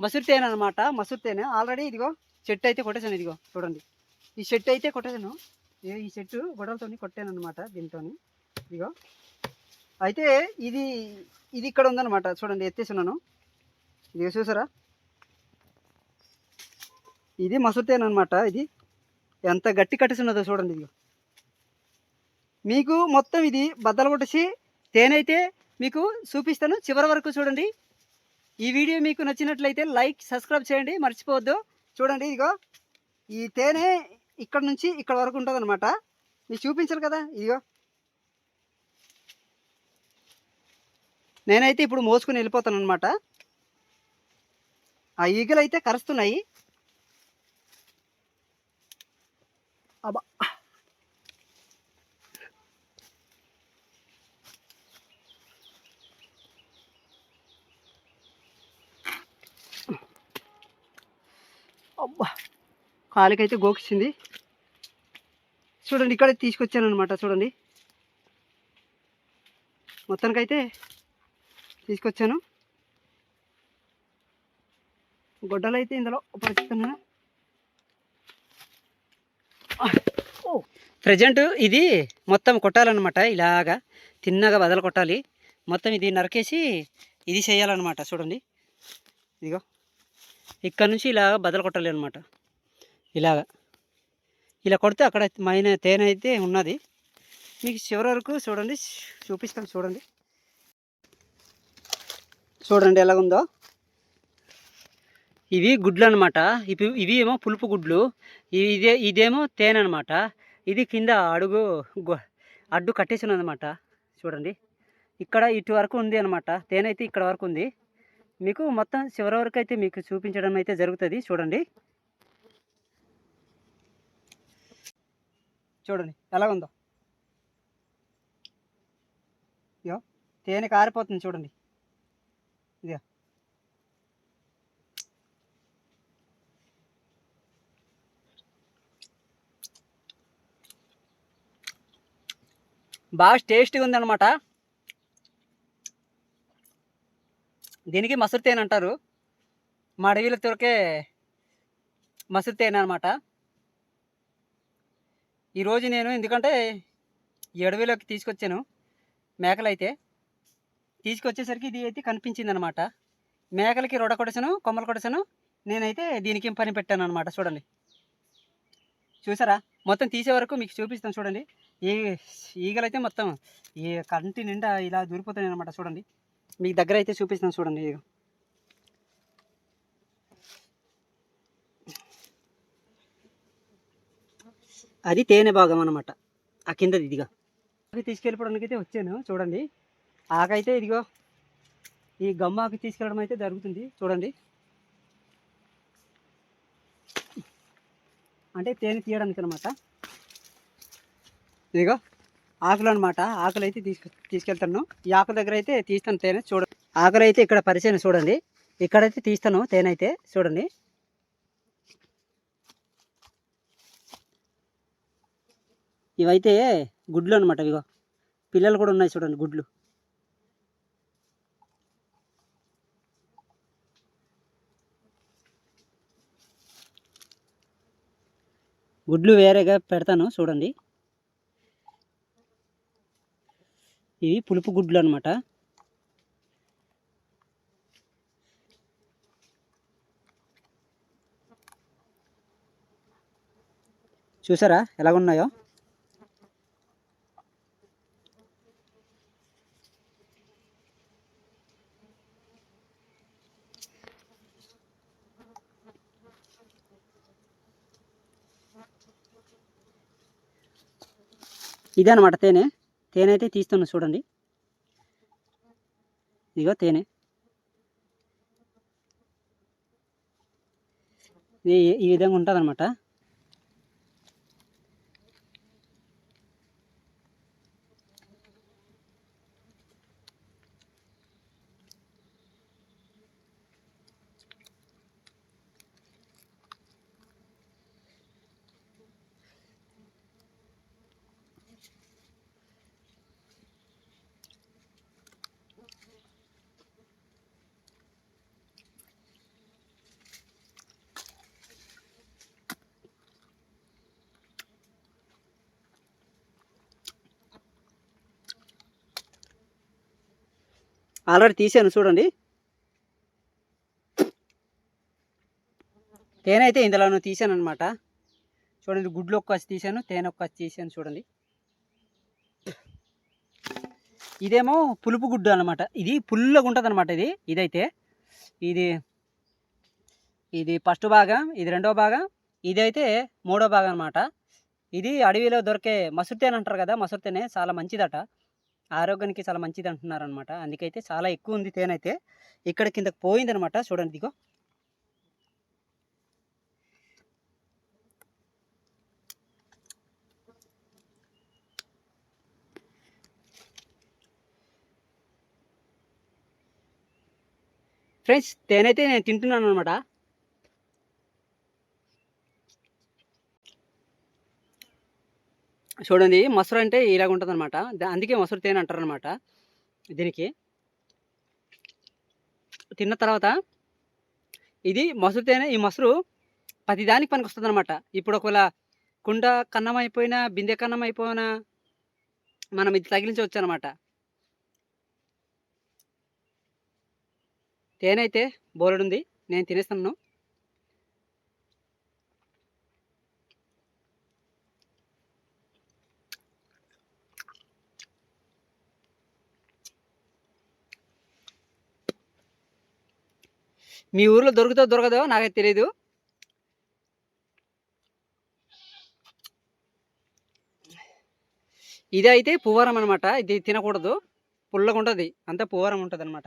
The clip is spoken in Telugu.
మసూరి తేనె అనమాట మసూరి తేనె. ఆల్రెడీ ఇదిగో చెట్టు అయితే కొట్టేసాను ఇదిగో చూడండి. ఈ చెట్టు అయితే కొట్టేసాను ఈ- చెట్టు గొడవలతో కొట్టాను అనమాట దీంతో ఇదిగో. అయితే ఇది ఇది ఇక్కడ ఉందన్నమాట చూడండి ఎత్తేసున్నాను. ఇది చూసారా? ఇది మసూరి తేనె అనమాట ఇది. ఎంత గట్టి కట్టేసిన్నదో చూడండి ఇదిగో. మీకు మొత్తం ఇది బద్దలు కొట్టేసి తేనె అయితే మీకు చూపిస్తాను. చివరి వరకు చూడండి. ఈ వీడియో మీకు నచ్చినట్లయితే లైక్ సబ్స్క్రైబ్ చేయండి. మర్చిపోవద్దు. చూడండి ఇదిగో. ఈ తేనె ఇక్కడ నుంచి ఇక్కడ వరకు ఉంటుంది అనమాట మీకు చూపించాలి కదా ఇదిగో. నేనైతే ఇప్పుడు మోసుకుని వెళ్ళిపోతాను అనమాట ఆ ఈగలు అయితే కరుస్తున్నాయి. అబ్బా అబ్బా. కాలికైతే గోకిచ్చింది. చూడండి ఇక్కడ తీసుకొచ్చాను అనమాట చూడండి. మొత్తానికైతే తీసుకొచ్చాను. గొడ్డలు అయితే ఇందులో పరిస్థితున్నా ప్రజెంట్ ఇది మొత్తం కొట్టాలన్నమాట ఇలాగా తిన్నగా బదలు కొట్టాలి. మొత్తం ఇది నరికేసి ఇది చేయాలన్నమాట చూడండి. ఇదిగో ఇక్కడ నుంచి ఇలా బదలు కొట్టాలి అనమాట ఇలాగా. ఇలా కొడితే అక్కడ మైన తేనె అయితే ఉన్నది. మీకు చివరి వరకు చూడండి చూపిస్తాను చూడండి. చూడండి ఎలాగుందో ఇవి గుడ్లు అనమాట ఇవి ఇవి ఏమో పులుపు గుడ్లు. ఇదే ఇదేమో తేనె అనమాట ఇది కింద అడుగు అడ్డు కట్టేసి ఉన్నదన్నమాట. చూడండి. ఇక్కడ ఇటు వరకు ఉంది అనమాట తేనె అయితే ఇక్కడ వరకు ఉంది. మీకు మొత్తం చివరి వరకు అయితే మీకు చూపించడం అయితే జరుగుతుంది. చూడండి. చూడండి ఎలాగుందో ఇయో తేనె కారిపోతుంది చూడండి. ఇదిగో. బాగా టేస్టీగా ఉందన్నమాట. దీనికి మసూరు తేనె అంటారు. మా అడవిలో దొరికే మసూరు తేనె అనమాట ఈరోజు నేను ఎందుకంటే ఈ అడవిలోకి తీసుకొచ్చాను మేకలైతే. తీసుకొచ్చేసరికి ఇది అయితే కనిపించింది అనమాట మేకలకి రొడ కొడసను కొమ్మలు కొడసను నేనైతే దీనికి పని పెట్టాను అనమాట చూడండి. చూసారా? మొత్తం తీసే వరకు మీకు చూపిస్తాను చూడండి. ఈ ఈగలైతే మొత్తం ఈ కంటి నిండా ఇలా దూరిపోతున్నాయి అనమాట చూడండి. మీకు దగ్గర అయితే చూపిస్తాను చూడండి. అది తేనె భాగం అనమాట ఆ కిందది ఇదిగా. ఆకు తీసుకెళ్ళిపోవడానికి అయితే వచ్చాను చూడండి. ఆకైతే ఇదిగో ఈ గమ్మాకి తీసుకెళ్ళడం అయితే జరుగుతుంది చూడండి. అంటే తేనె తీయడానికి అనమాట ఇదిగో ఆకులు అనమాట ఆకులు అయితే తీసుకు తీసుకెళ్తాను. ఈ ఆకుల దగ్గర అయితే తీస్తాను తేనె చూడండి ఆకులు అయితే ఇక్కడ పరిచయం చూడండి. ఇక్కడైతే తీస్తాను తేనె అయితే చూడండి. ఇవైతే గుడ్లు అనమాట ఇగో. పిల్లలు కూడా ఉన్నాయి చూడండి గుడ్లు. గుడ్లు వేరేగా పెడతాను చూడండి. ఇవి పులుపు గుడ్లు అనమాట చూసారా ఎలాగున్నాయో? ఇదే అనమాట తేనె. తేనె అయితే తీస్తున్నా చూడండి. ఇదిగో తేనె. ఇది ఈ విధంగా ఉంటుంది అనమాట ఆల్రెడీ తీసాను చూడండి. తేనె అయితే ఇందులో తీసాను అనమాట చూడండి గుడ్లు ఒక్కసి తీసాను తేనె ఒక్కసి తీసాను చూడండి. ఇదేమో పులుపు గుడ్డు అనమాట ఇది పుల్లగా ఉంటుంది అనమాట ఇది ఇదైతే. ఇది ఇది ఫస్ట్ భాగం ఇది రెండో భాగం ఇదైతే మూడో భాగం అనమాట ఇది అడవిలో దొరికే మసూర్ కదా మసూర్ చాలా మంచిదట. ఆరోగ్యానికి చాలా మంచిది అంటున్నారు అనమాట అందుకైతే చాలా ఎక్కువ ఉంది తేనె అయితే. ఇక్కడ కిందకి పోయిందనమాట చూడండి ఇదిగో. ఫ్రెండ్స్ తేనైతే నేను తింటున్నాను అనమాట చూడండి మసూరు అంటే ఇలాగ ఉంటుంది అనమాట అందుకే మసూరు తేనె అంటారు అనమాట దీనికి. తిన్న తర్వాత ఇది మసరు తేనె ఈ మసరు పది దానికి పనికి వస్తుంది అనమాట ఇప్పుడు ఒకవేళ కుండ కన్నం అయిపోయినా బిందె కన్నం అయిపోయినా మనం ఇది తగిలించవచ్చు అనమాట తేనె అయితే బోలెడు ఉంది నేను తినేస్తాను. మీ ఊర్లో దొరుకుతో దొరకదో? నాకైతే తెలియదు ఇది అయితే పువ్వారం అనమాట ఇది తినకూడదు. పుల్లగా ఉంటుంది అంతా పువ్వారం ఉంటుంది అనమాట